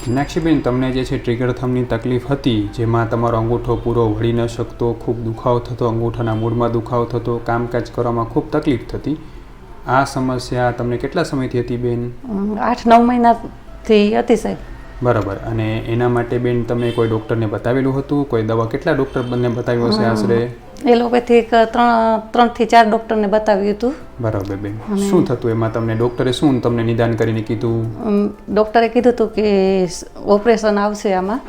મીનાક્ષીબેન તમને જે છે ટ્રિગર થમની તકલીફ હતી જેમાં તમારો અંગૂઠો પૂરો વળી ન શકતો ખૂબ દુખાવો થતો અંગૂઠાના મૂળમાં દુખાવો થતો કામકાજ કરવામાં ખૂબ તકલીફ થતી આ સમસ્યા તમને કેટલા સમયથી હતી બેન? આઠ નવ મહિનાથી હતી સાહેબ. બરાબર અને એના માટે બેન તમે કોઈ ડૉક્ટરને બતાવેલું હતું? કોઈ દવા કેટલા ડૉક્ટર બંને બતાવ્યું હશે આશરે? એલોપેથિક ત્રણ ત્રણથી ચાર ડૉક્ટરને બતાવ્યું હતું. બરાબર બેન. શું થતું એમાં તમને? ડૉક્ટરે શું તમને નિદાન કરીને કીધું? ડોક્ટરે કીધું હતું કે ઓપરેશન આવશે આમાં.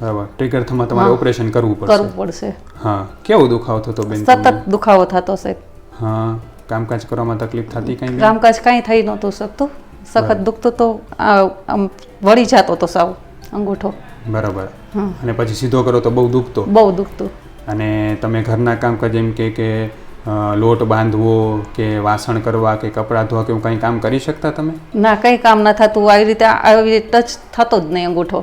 બરાબર ટ્રિગર થમાં તમારે ઓપરેશન કરવું કરવું પડશે. પડશે હા. કેવો દુખાવો થતો બેન સતત દુખાવો થતો સાહેબ હા. કામકાજ કરવામાં તકલીફ થતી કઈ કામકાજ કાંઈ થઈ નહોતું શકતું. સખત દુખતો તો આમ વળી જતો તો સાવ અંગૂઠો. બરાબર. અને પછી સીધો કરો તો બહુ દુખતો? બહુ દુખતું. અને તમે ઘરના કામકાજ જેમ કે કે લોટ બાંધવો કે વાસણ કરવા કે કપડાં ધોવા કે એવું કંઈ કામ કરી શકતા તમે? ના કંઈ કામ ન થતું. આવી રીતે આવી રીતે ટચ થતો જ નહીં અંગૂઠો.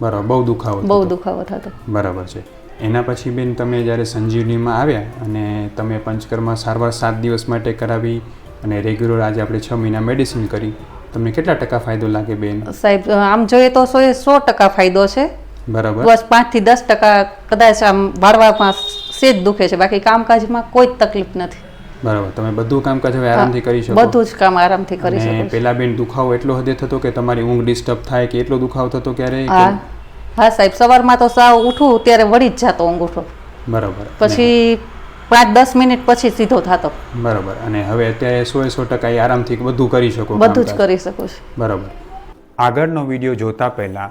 બરાબર બહુ દુખાવો બહુ દુખાવો થતો. બરાબર છે. એના પછી બેન તમે જ્યારે સંજીવનીમાં આવ્યા અને તમે પંચકર્મા સારવાર સાત દિવસ માટે કરાવી અને રેગ્યુલર આજે આપણે છ મહિના મેડિસિન કરી તમને કેટલા ટકા ફાયદો લાગે બેન? સાહેબ આમ જોઈએ તો સો એ સો ટકા ફાયદો છે. બરાબર. બસ પાંચથી દસ ટકા કદાચ આમ વાળવામાં સેજ દુખે છે. બાકી કામકાજમાં કોઈ જ તકલીફ નથી. બરાબર. તમે બધું કામકાજ હવે આરામથી કરી શકો. બધું જ કામ આરામથી કરી શકો પેલા બેન દુખાવો એટલો હદે થતો કે તમારી ઊંઘ ડિસ્ટર્બ થાય કે એટલો દુખાવો થતો ક્યારે હા. સાહેબ સવારમાં તો સાવ ઉઠું ત્યારે વળી જ જાતો અંગૂઠો બરાબર. પછી પાંચ દસ મિનિટ પછી સીધો થતો. બરાબર. અને હવે અત્યારે સો સો ટકા એ આરામથી બધું કરી શકો બધું જ કરી શકો છો. બરાબર. આગળનો વીડિયો જોતા પહેલાં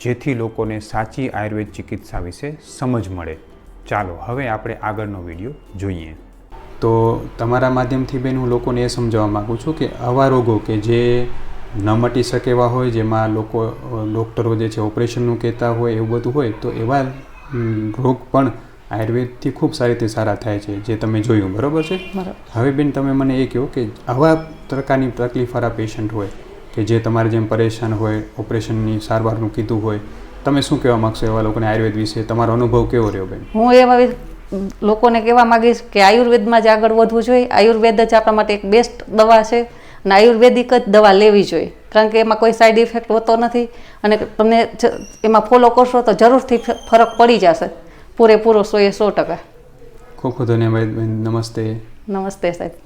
જેથી લોકોને સાચી આયુર્વેદ ચિકિત્સા વિશે સમજ મળે. ચાલો હવે આપણે આગળનો વીડિયો જોઈએ. તો તમારા માધ્યમથી બેન હું લોકોને એ સમજાવવા માગું છું કે આવા રોગો કે જે ન મટી શકે એવા હોય જેમાં લોકો ડૉક્ટરો જે છે ઓપરેશનનું કહેતા હોય એવું બધું હોય તો એવા રોગ પણ આયુર્વેદથી ખૂબ સારી રીતે સારા થાય છે જે તમે જોયું બરાબર છે? હવે બેન તમે મને એ કહો કે આવા પ્રકારની તકલીફવાળા પેશન્ટ હોય કે જે તમારે જેમ પરેશાન હોય ઓપરેશનની સારવારનું કીધું હોય તમે શું કહેવા માગશો એવા લોકોને આયુર્વેદ વિશે? તમારો અનુભવ કેવો રહ્યો બેન? હું એવા લોકોને કહેવા માંગીશ કે આયુર્વેદમાં જ આગળ વધવું જોઈએ. આયુર્વેદ જ આપણા માટે એક બેસ્ટ દવા છે અને આયુર્વેદિક જ દવા લેવી જોઈએ. કારણ કે એમાં કોઈ સાઈડ ઇફેક્ટ હોતો નથી અને તમને એમાં ફોલો કરશો તો જરૂરથી ફરક પડી જશે. પૂરેપૂરો સો એ સો ટકા. ખૂબ ખૂબ ધન્યવાદ નમસ્તે. નમસ્તે સાહેબ.